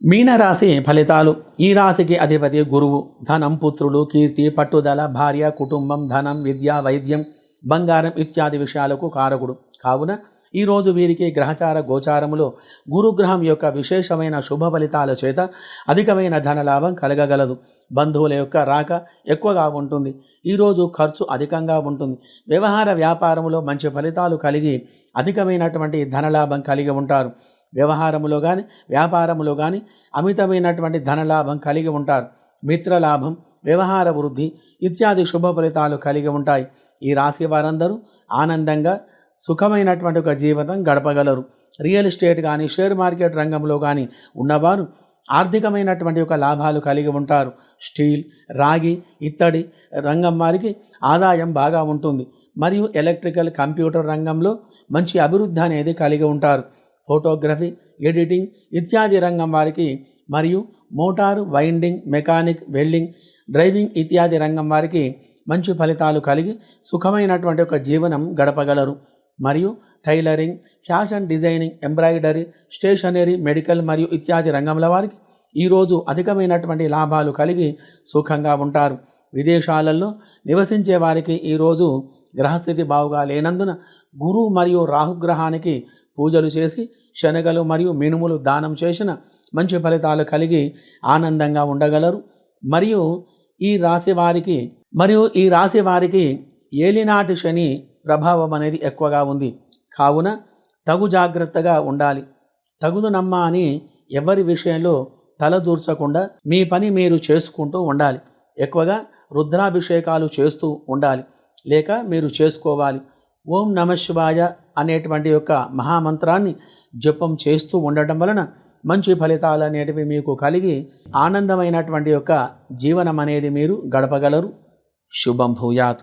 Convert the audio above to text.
మీనరాశి ఫలితాలు. ఈ రాశికి అధిపతి గురువు. ధనం పుత్రులు కీర్తి పట్టుదల భార్య కుటుంబం ధనం విద్య వైద్యం బంగారం ఇత్యాది విషయాలకు కారకుడు. కావున ఈరోజు వీరికి గ్రహచార గోచారములో గురుగ్రహం యొక్క విశేషమైన శుభ ఫలితాల చేత అధికమైన ధనలాభం కలగగలదు. బంధువుల యొక్క రాక ఎక్కువగా ఉంటుంది. ఈరోజు ఖర్చు అధికంగా ఉంటుంది. వ్యవహార వ్యాపారంలో మంచి ఫలితాలు కలిగి అధికమైనటువంటి ధనలాభం కలిగి ఉంటారు. వ్యవహారములో కానీ వ్యాపారములో కానీ అమితమైనటువంటి ధనలాభం కలిగి ఉంటారు. మిత్రలాభం వ్యవహార వృద్ధి ఇత్యాది శుభ ఫలితాలు కలిగి ఉంటాయి. ఈ రాశి వారందరూ ఆనందంగా సుఖమైనటువంటి ఒక జీవితం గడపగలరు. రియల్ ఎస్టేట్ కానీ షేర్ మార్కెట్ రంగంలో కానీ ఉన్నవారు ఆర్థికమైనటువంటి ఒక లాభాలు కలిగి ఉంటారు. స్టీల్ రాగి ఇత్తడి రంగం వారికి ఆదాయం బాగా ఉంటుంది. మరియు ఎలక్ట్రికల్ కంప్యూటర్ రంగంలో మంచి అభివృద్ధి అనేది కలిగి ఉంటారు. ఫోటోగ్రఫీ ఎడిటింగ్ ఇత్యాది రంగం వారికి మరియు motor winding mechanic welding driving ఇత్యాది రంగం వారికి మంచి ఫలితాలు కలిగి సుఖమైనటువంటి ఒక జీవనం గడపగలరు. మరియు tailoring fashion designing embroidery stationery medical మరియు ఇత్యాది రంగంల వారికి ఈరోజు అధికమైనటువంటి లాభాలు కలిగి సుఖంగా ఉంటారు. విదేశాలలో నివసించే వారికి ఈరోజు గ్రహస్థితి బావుగా లేనందున గురు మరియు రాహుగ్రహానికి పూజలు చేసి శనగలు మరియు మినుములు దానం చేసిన మంచి ఫలితాలు కలిగి ఆనందంగా ఉండగలరు. మరియు ఈ రాశి వారికి మరియు ఈ రాశి వారికి ఏలినాటి శని ప్రభావం అనేది ఎక్కువగా ఉంది. కావున తగు జాగ్రత్తగా ఉండాలి. తగుదు నమ్మ అని ఎవరి విషయంలో తలదూర్చకుండా మీ పని మీరు చేసుకుంటూ ఉండాలి. ఎక్కువగా రుద్రాభిషేకాలు చేస్తూ ఉండాలి. లేక మీరు చేసుకోవాలి. ఓం నమ శివాయ అనేటువంటి యొక్క మహామంత్రాన్ని జపం చేస్తూ ఉండటం వలన మంచి ఫలితాలు అనేటివి మీకు కలిగి ఆనందమైనటువంటి యొక్క జీవనం అనేది మీరు గడపగలరు. శుభం భూయాత్.